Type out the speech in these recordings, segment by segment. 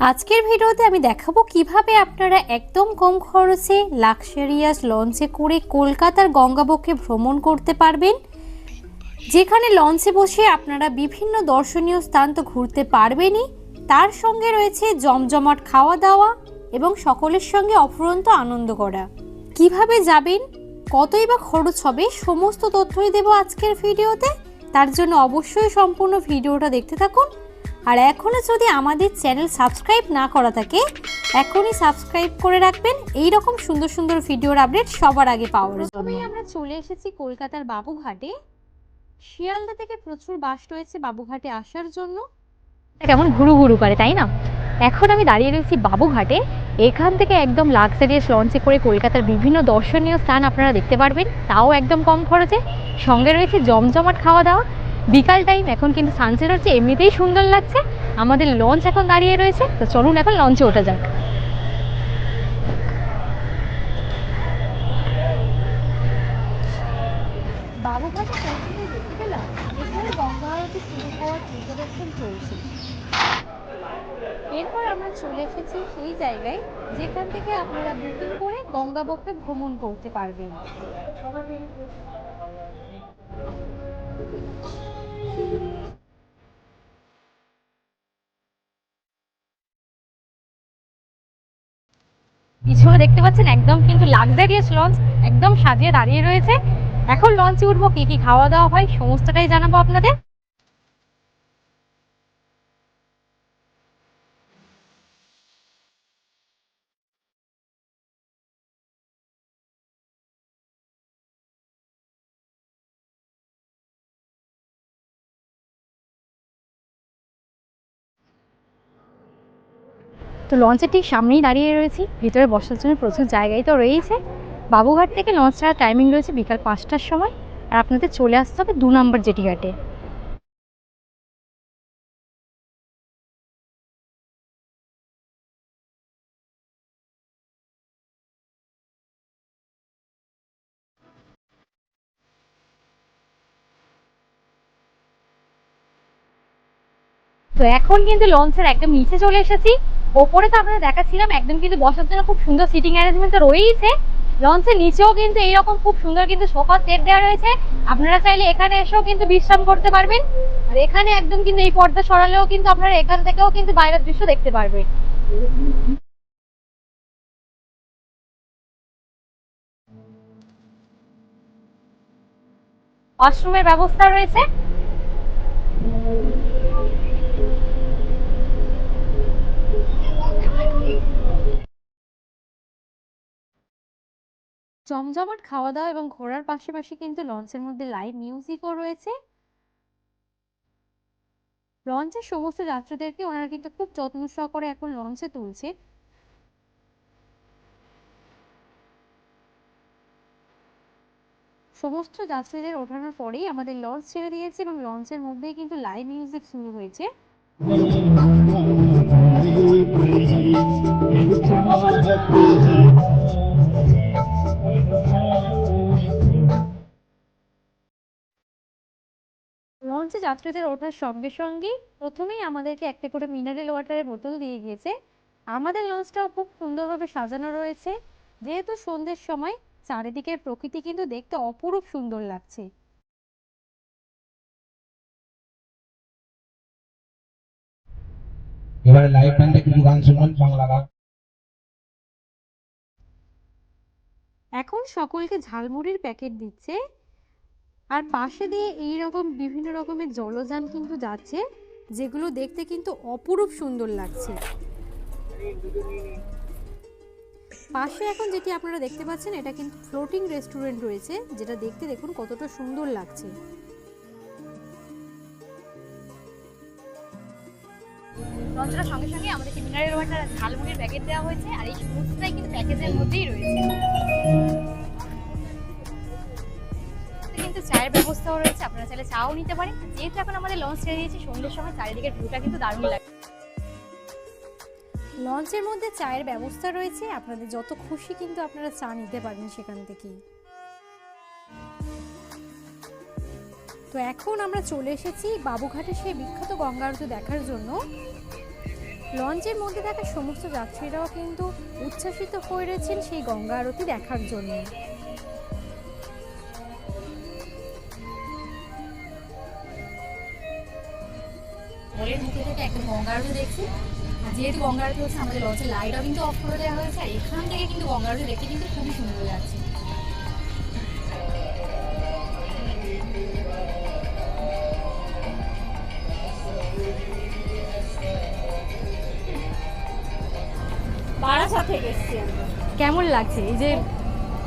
আজকের ভিডিওতে আমি দেখাবো কীভাবে আপনারা একদম কম খরচে লাক্সারিয়াস লঞ্চে করে কলকাতার গঙ্গাবক্ষে ভ্রমণ করতে পারবেন। যেখানে লঞ্চে বসে আপনারা বিভিন্ন দর্শনীয় স্থান তো ঘুরতে পারবেনই। তার সঙ্গে রয়েছে জমজমাট খাওয়া দাওয়া এবং সকলের সঙ্গে অফুরন্ত আনন্দ করা। কীভাবে যাবেন, কতই বা খরচ হবে, সমস্ত তথ্যই দেবো আজকের ভিডিওতে। তার জন্য অবশ্যই সম্পূর্ণ ভিডিওটা দেখতে থাকুন। আর এখনও যদি আমাদের চ্যানেল সাবস্ক্রাইব না করা থাকে, এখনই সাবস্ক্রাইব করে রাখবেন। এই রকম সুন্দর সুন্দর ভিডিওর আপডেট সবার আগে পাওয়ার জন্য। আমরা চলে এসেছি কলকাতার বাবুঘাটে। শিয়ালদা থেকে প্রচুর বাস রয়েছে বাবুঘাটে আসার জন্য। কেমন ঘুরু ঘুরু করে, তাই না? এখন আমি দাঁড়িয়ে রয়েছি বাবুঘাটে। এখান থেকে একদম লাক্সারিয়াস লঞ্চে করে কলকাতার বিভিন্ন দর্শনীয় স্থান আপনারা দেখতে পারবেন। তাও একদম কম খরচে। সঙ্গে রয়েছে জমজমাট খাওয়া দাওয়া। বিকাল টাইম এখন কিন্তু সানসেট হচ্ছে, এমনিতেই সুন্দর লাগছে। আমাদের লঞ্চ এখন দাঁড়িয়ে রয়েছে, তো চলুন এখন লঞ্চে ওঠা যাক। চলছে। এরপর আমরা চলে এসেছি সেই জায়গায়, যেখান থেকে আপনারা বুকিং করে গঙ্গাবক্ষে ভ্রমণ করতে পারবেন। পিছনে দেখতে পাচ্ছেন একদম কিন্তু লাক্সারিয়াস লঞ্চ একদম সাজিয়ে দাঁড়িয়ে রয়েছে। এখন লঞ্চে উঠবো, কি কি খাওয়া দাওয়া হয়, সমস্তটাই জানাব আপনাদের। তো লঞ্চের ঠিক সামনেই দাঁড়িয়ে রয়েছি। ভিতরে বসার জন্য প্রচুর জায়গায় তো রয়েছে। বাবুঘাট থেকে লঞ্চ ছাড়ার টাইমিং রয়েছে বিকাল পাঁচটার সময়। আর আপনাদের চলে আসতে হবে দু নম্বর জেটি ঘাটে। তো এখন কিন্তু লঞ্চের একদম নিচে চলে এসেছি। ওপরে তো আপনাদের দেখাচ্ছিলাম, একদম কিন্তু বসার জন্য খুব সুন্দর সিটিং অ্যারেঞ্জমেন্ট তো রয়েছে লঞ্চের নিচেও কিন্তু এইরকম খুব সুন্দর কিন্তু সোফা সেট দেওয়া রয়েছে। আপনারা চাইলে এখানে এসেও কিন্তু বিশ্রাম করতে পারবেন। আর এখানে একদম কিন্তু এই পর্দা সরালেও কিন্তু আপনারা এখান থেকেও কিন্তু বাইরের দৃশ্য দেখতে পারবেন। ওয়াশরুমের ব্যবস্থা রয়েছে। জমজমাট খাওয়া দাওয়া এবং ঘোরার পাশাপাশি কিন্তু লঞ্চের মধ্যে লাইভ মিউজিকও রয়েছে। লঞ্চের সমস্ত যাত্রীদেরকে ওনারা কিন্তু খুব যত্ন সহকারে এখন লঞ্চে তুলছে। সমস্ত যাত্রীদের ওঠানোর পরেই আমাদের লঞ্চ ছেড়ে দিয়েছে এবং লঞ্চের মধ্যেই কিন্তু লাইভ মিউজিক শুরু হয়েছে। লঞ্চে যাত্রীদের ওঠার সঙ্গে সঙ্গেই প্রথমেই আমাদেরকে একটা করে মিনারেল ওয়াটারের বোতল দিয়ে গিয়েছে। আমাদের লঞ্চটাও খুব সুন্দরভাবে সাজানো রয়েছে। যেহেতু সন্ধ্যের সময় চারিদিকের প্রকৃতি কিন্তু দেখতে অপরূপ সুন্দর লাগছে। এবারে লাইভ ব্যান্ডে কিছু গান শুনবেন বাংলা গান। এখন সকলকে ঝালমুড়ির প্যাকেট দিচ্ছে। আর পাশে দিয়ে এই রকম বিভিন্ন রকমের জলযান কিন্তু যাচ্ছে, যেগুলো দেখতে কিন্তু অপরূপ সুন্দর লাগছে। পাশে এখন যেটি আপনারা দেখতে পাচ্ছেন, এটা কিন্তু ফ্লোটিং রেস্টুরেন্ট রয়েছে, যেটা দেখতে দেখুন কতটা সুন্দর লাগছে। লঞ্চটার সঙ্গে সঙ্গে ওয়াটার ঝালমুড়ির প্যাকেট দেওয়া হয়েছে, আর এই সমস্তটাই কিন্তু প্যাকেজের মধ্যেই রয়েছে। কিন্তু চায়ের ব্যবস্থাও রয়েছে, আপনারা চাইলে চাও নিতে পারেন। যেহেতু এখন আমাদের লঞ্চ ছেড়ে দিয়েছি, সন্ধ্যের সময় চারিদিকের ভিউটা কিন্তু দারুণ লাগে। লঞ্চের মধ্যে চায়ের ব্যবস্থা রয়েছে, আপনাদের যত খুশি কিন্তু আপনারা চা নিতে পারবেন সেখান থেকেই। তো এখন আমরা চলে এসেছি বাবুঘাটে সেই বিখ্যাত গঙ্গা আরতি দেখার জন্য। লঞ্চের মধ্যে থাকা সমস্ত যাত্রীরাও কিন্তু উচ্ছ্বাসিত হয়ে রয়েছেন সেই গঙ্গা আরতি দেখার জন্য। মুখে গঙ্গা আরতি দেখছি। আর যেহেতু গঙ্গা আরতি হচ্ছে আমাদের লঞ্চের লাইটও কিন্তু অফ করে দেওয়া হয়েছে আর এখান থেকে কিন্তু গঙ্গা আরতি দেখতে কিন্তু খুবই সুন্দর লাগছে। বারাসাত থেকে এসেছি কেমন লাগছে? এই যে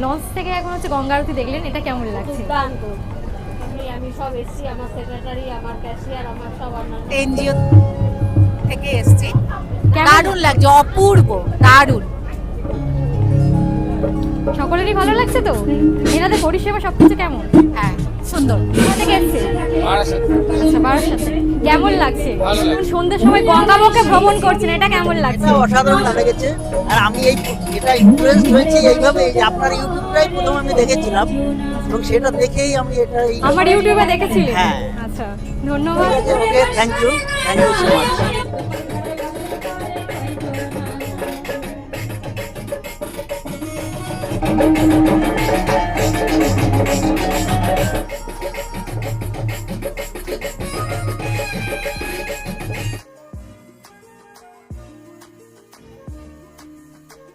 লঞ্চ থেকে এখন হচ্ছে গঙ্গা আরতি দেখলেন এটা কেমন লাগছে? দুর্দান্ত আমি আমি সব এসেছি আমার সেক্রেটারি আমার ক্যাশিয়ার আমার সব অন্যান্য। এনজিও থেকে এসেছি। দারুণ লাগছে অপূর্ব দারুণ। সকলেরই ভালো লাগছে তো? এনাদের পরিষেবা সবকিছু কেমন? হ্যাঁ সুন্দর। আচ্ছা বারাসাতে। কেমন লাগছে? সন্ধ্যের সময় গঙ্গাবকে ভ্রমণ করছেন এটা কেমন লাগছে? অসাধারণ লেগেছে আর আমি এই এটা ইনফ্লুয়েন্স হয়েছি এইভাবে আপনার ইউটিউবটাই প্রথম আমি দেখেছিলাম। এবং সেটা দেখেই আমি এটা আমার ইউটিউবে দেখেছিলেন? হ্যাঁ। আচ্ছা ধন্যবাদ। Thank you thank you so much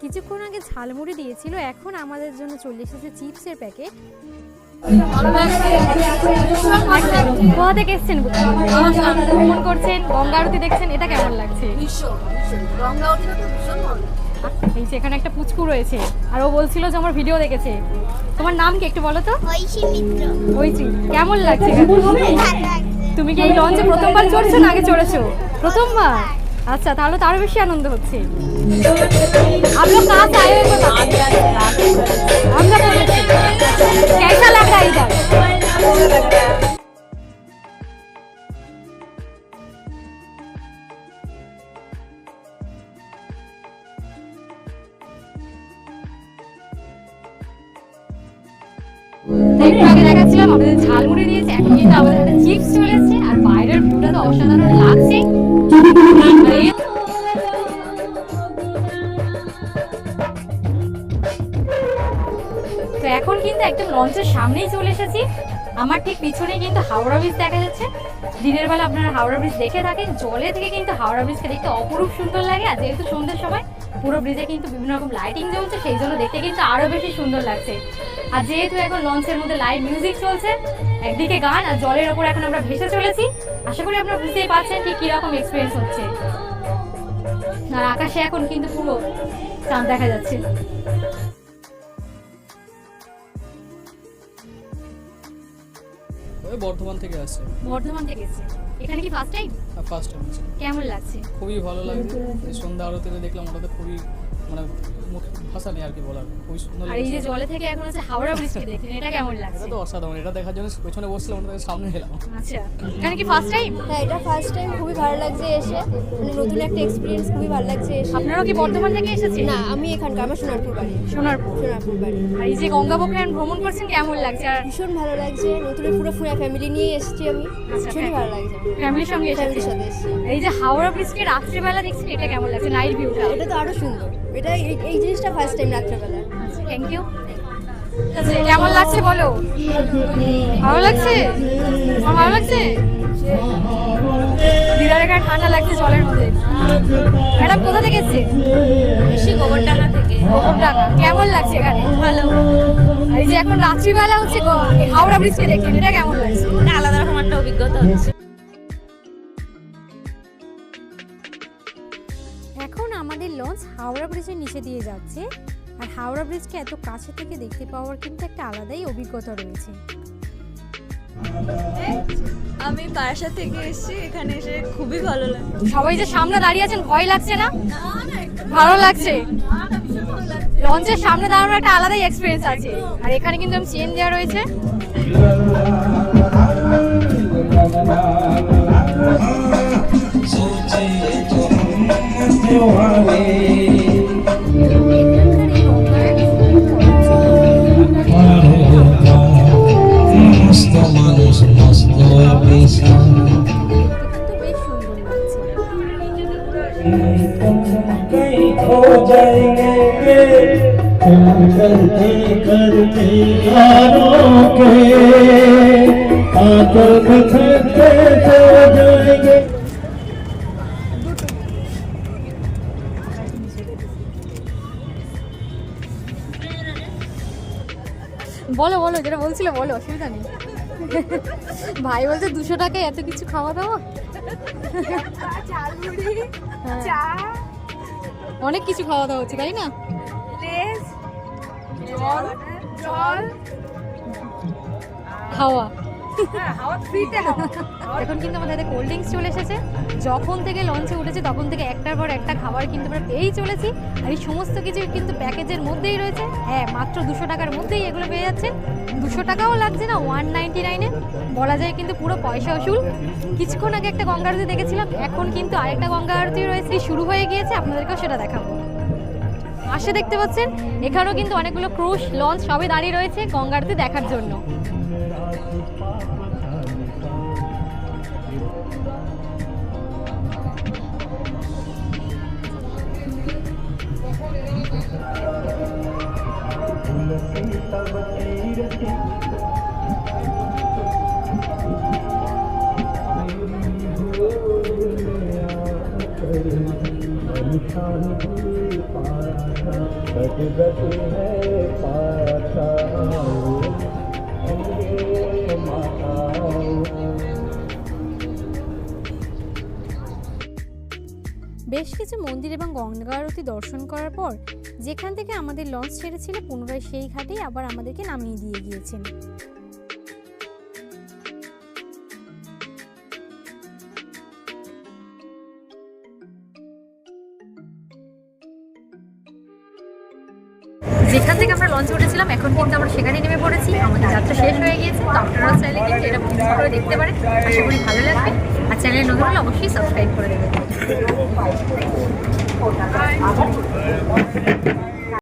কিছুক্ষণ আগে ঝালমুড়ি দিয়েছিল এখন আমাদের জন্য চলে এসেছে চিপসের প্যাকেট। কোথা থেকে এসছেন ভ্রমণ করছেন গঙ্গা আরতি দেখছেন এটা কেমন লাগছে? এই যে এখানে একটা পুচকু রয়েছে আর ও বলছিল যে আমার ভিডিও দেখেছে। তোমার নাম কি একটু বলো তো? মিত্র। কেমন লাগছে। তুমি কি এই লঞ্চে প্রথমবার চড়ছো না আগে চড়েছো? প্রথমবার? আচ্ছা তাহলে তো আরো বেশি আনন্দ হচ্ছে आप लोग कहाँ से आए हो ये बताओ। हम लोग बोले थे। कैसा लग रहा है इधर একটু আগে দেখাচ্ছিলাম আমাদের ঝালমুড়ি দিয়েছে এখন কিন্তু আমাদের হাতে চিপস চলে এসেছে আর বাইরের ভিউটা তো অসাধারণ লাগছে তো এখন কিন্তু একদম লঞ্চের সামনেই চলে এসেছি। আমার ঠিক পিছনে কিন্তু হাওড়া ব্রিজ দেখা যাচ্ছে। দিনের বেলা আপনারা হাওড়া ব্রিজ দেখে থাকেন। জলে থেকে কিন্তু হাওড়া ব্রিজকে দেখতে অপরূপ সুন্দর লাগে। আর যেহেতু সন্ধ্যের সময় পুরো ব্রিজে কিন্তু বিভিন্ন রকম লাইটিং জ্বলছে, সেই জন্য দেখতে কিন্তু আরও বেশি সুন্দর লাগছে। আর যেহেতু এখন লঞ্চের মধ্যে লাইভ মিউজিক চলছে, একদিকে গান আর জলের ওপর এখন আমরা ভেসে চলেছি। আশা করি আপনারা বুঝতেই পারছেন ঠিক কীরকম এক্সপিরিয়েন্স হচ্ছে। আর আকাশে এখন কিন্তু পুরো চাঁদ দেখা যাচ্ছে। ওই বর্ধমান থেকে আসছে বর্ধমান থেকে এসেছে। এখানে কি ফার্স্ট টাইম ফার্স্ট টাইম কেমন লাগছে? খুবই ভালো লাগছে সন্ধ্যা আরতিতে দেখলাম ওটাতে খুবই মানে ভাষা নেই আর কি বলার। খুবই সুন্দর আর এই যে জলে থেকে এখন হচ্ছে হাওড়া ব্রিজকে দেখছেন এটা কেমন লাগছে এটা তো অসাধারণ এটা দেখার জন্য পেছনে বসছিলাম ওটা সামনে এলাম। আচ্ছা এখানে কি ফার্স্ট টাইম হ্যাঁ এটা ফার্স্ট টাইম খুবই ভালো লাগছে এসে। মানে নতুন একটা এক্সপিরিয়েন্স খুবই ভালো লাগছে এসে। আপনারাও কি বর্ধমান থেকে এসেছেন? না আমি এখানকার আমার সোনারপুর বাড়ি। সোনারপুর। সোনারপুর বাড়ি। আর এই যে গঙ্গাবক্ষে ভ্রমণ করছেন কেমন লাগছে? আর ভীষণ ভালো লাগছে নতুন পুরো পুরো ফ্যামিলি নিয়ে এসেছি আমি। আচ্ছা, ভীষণই ভালো লাগছে। ফ্যামিলির সঙ্গে ফ্যামিলির সাথে এসেছি। এই যে হাওড়া ব্রিজকে রাত্রিবেলা দেখছেন এটা কেমন লাগছে নাইট ভিউটা এটা তো আরও সুন্দর। এটা এই- জিনিসটা ফার্স্ট টাইম রাত্রেবেলা থ্যাংক ইউ কেমন লাগছে বলো? ভালো লাগছে? ভালো লাগছে? দিদার এখানে ঠান্ডা লাগছে জলের মধ্যে। ম্যাডাম কোথা থেকে এসছে? বেশি গোবরডাঙ্গা থেকে। গোবরডাঙ্গা। কেমন লাগছে এখানে? ভালো। এই যে এখন রাত্রিবেলা হচ্ছে হাওড়া ব্রিজকে দেখছেন এটা কেমন লাগছে? এটা আলাদা রকম একটা অভিজ্ঞতা হচ্ছে। এখন আমাদের লঞ্চ হাওড়া ব্রিজের নিচে দিয়ে যাচ্ছে। আর হাওড়া ব্রিজকে এত কাছে থেকে দেখতে পাওয়ার কিন্তু একটা আলাদাই অভিজ্ঞতা রয়েছে। আমি পারাসা থেকে এসেছি এখানে এসে খুবই ভালো লাগছে। সবাই যে সামনে দাঁড়িয়ে আছেন ভয় লাগছে না? ভালো লাগছে। লঞ্চের সামনে দাঁড়ানোর একটা আলাদাই এক্সপিরিয়েন্স আছে। আর এখানে কিন্তু আমি চেন দেওয়া রয়েছে। সোচে তো मस्त पैसा কিন্তু বেশ সুন্দর লাগছে कहीं खो जाएंगे प्यार करते करते यारों के आंखों में थकते सो जाएंगे বলো বলো যেটা বলছিলে বলো অসুবিধা নেই। ভাই বলছে দুশো টাকায় এত কিছু খাওয়া দাওয়া? হ্যাঁ। অনেক কিছু খাওয়া দাওয়া হচ্ছে তাই না? খাওয়া। এখন কিন্তু আমাদের হাতে কোল্ড ড্রিঙ্কস চলে এসেছে। যখন থেকে লঞ্চে উঠেছে, তখন থেকে একটার পর একটা খাবার কিন্তু আমরা পেয়েই চলেছি। আর এই সমস্ত কিছু কিন্তু প্যাকেজের মধ্যেই রয়েছে। হ্যাঁ মাত্র দুশো টাকার মধ্যেই এগুলো পেয়ে যাচ্ছেন দুশো টাকাও লাগছে না ওয়ান নাইনটি নাইনে বলা যায় কিন্তু পুরো পয়সা উসুল। কিছুক্ষণ আগে একটা গঙ্গা আরতি দেখেছিলাম। এখন কিন্তু আরেকটা গঙ্গা আরতি রয়েছে। শুরু হয়ে গিয়েছে, আপনাদেরকেও সেটা দেখাবো। পাশে দেখতে পাচ্ছেন, এখানেও কিন্তু অনেকগুলো ক্রুশ লঞ্চ সবই দাঁড়িয়ে রয়েছে গঙ্গা আরতি দেখার জন্য। বেশ কিছু মন্দির এবং গঙ্গা আরতি দর্শন করার পর যেখান থেকে আমাদের লঞ্চ ছেড়েছিল পুনরায় সেই ঘাটেই আবার আমাদেরকে নামিয়ে দিয়ে গিয়েছেন। যেখান থেকে আমরা লঞ্চ উঠেছিলাম, এখন কিন্তু আমরা সেখানেই নেমে পড়েছি। আমাদের যাত্রা শেষ হয়ে গিয়েছে। তো আপনারাও চাইলে কিন্তু এটা বন্ধ করে দেখতে পারেন। আশা করি ভালো লাগবে। আর চ্যানেলে নতুন হলে অবশ্যই সাবস্ক্রাইব করে দেবেন। 后天的